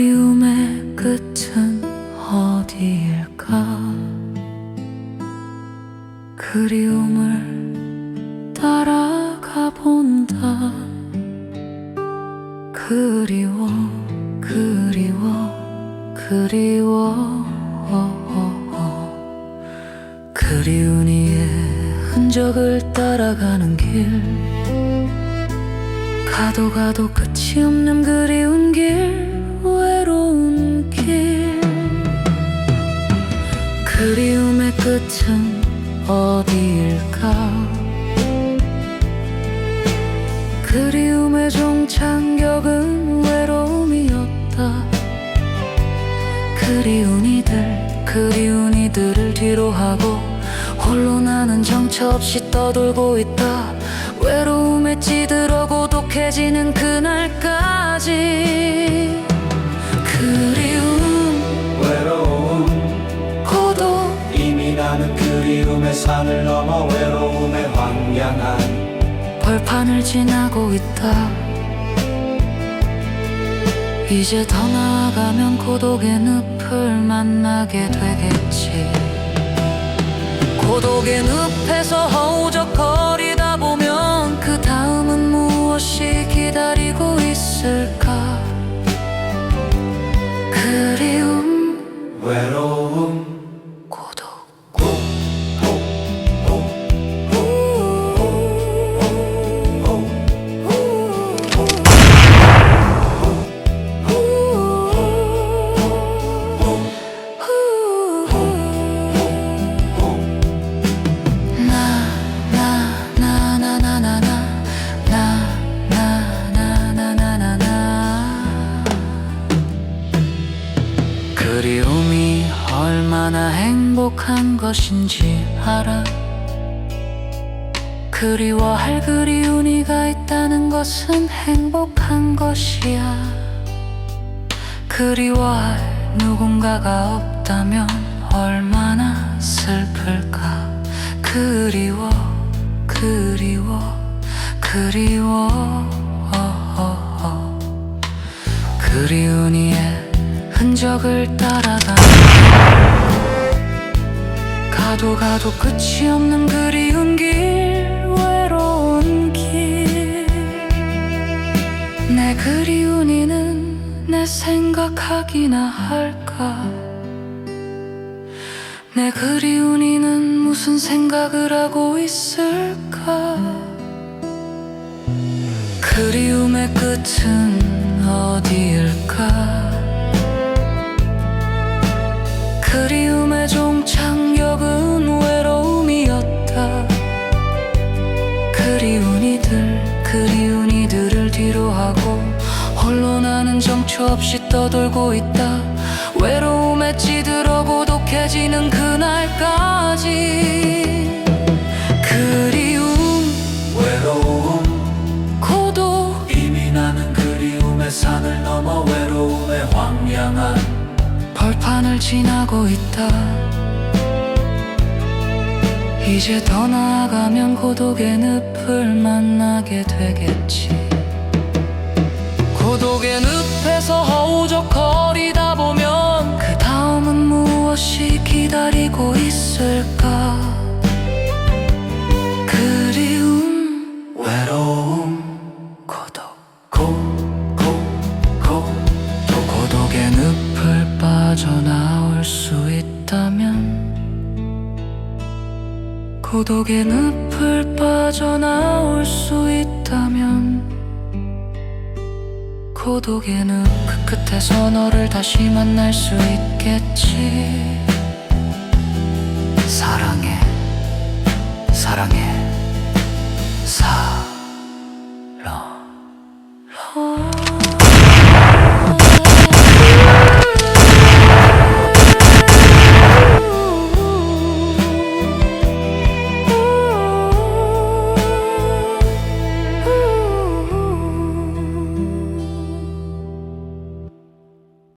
그리움의 끝은 어디일까? 그리움을 따라가 본다. 그리워 그리워 그리워. 그리운 이의 흔적을 따라가는 길. 가도 가도 끝이 없는 그리운 길 외로운 길. 그리움의 끝은 어디일까? 그리움의 종착역은 외로움이었다. 그리운 이들 그리운 이들을 뒤로 하고 홀로 나는 정처 없이 떠돌고 있다. 외로움에 찌들어 고독해지는 그날까지 산을 넘어 외로움에 황량한 벌판을 지나고 있다. 이제 더 나아가면 고독의 늪을 만나게 되겠지. 고독의 늪에 행복한 것인지 알아. 그리워할 그리운 이가 있다는 것은 행복한 것이야. 그리워할 누군가가 없다면 얼마나 슬플까. 그리워 그리워 그리워 어, 어, 어. 그리운 이의 흔적을 따라가 가도 가도 끝이 없는 그리운 길 외로운 길. 내 그리운 이는 내 생각하기나 할까? 내 그리운 이는 무슨 생각을 하고 있을까? 그리움의 끝은 어디일까 정처 없이 떠돌고 있다. 외로움에 찌들어 고독해지는 그날까지. 그리움 외로움 고독. 이미 나는 그리움의 산을 넘어 외로움에 황량한 벌판을 지나고 있다. 이제 더 나아가면 고독의 늪을 만나게 되겠지 고독의 늪에서 허우적거리다 보면 그 다음은 무엇이 기다리고 있을까? 그리움 외로움 고독 고고고 또 고독의 늪을 빠져나올 수 있다면 고독의 늪을 빠져나올 수 있다면 고독의 늪그 끝에서 너를 다시 만날 수 있겠지